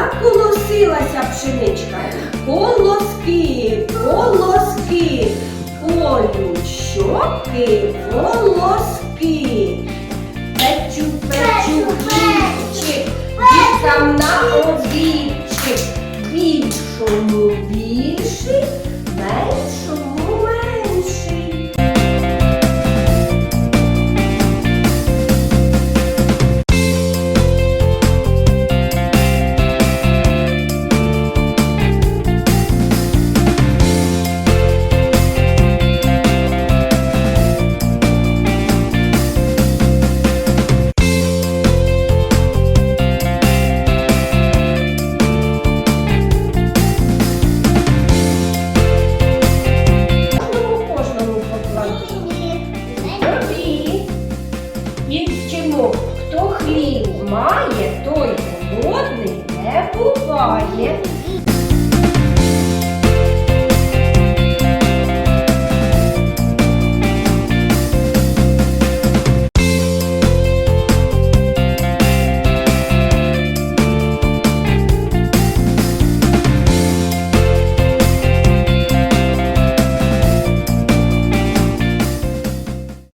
заколосилася пшеничка. Колоски, колоски, колють щоки, волоски. Хто хліб має, той.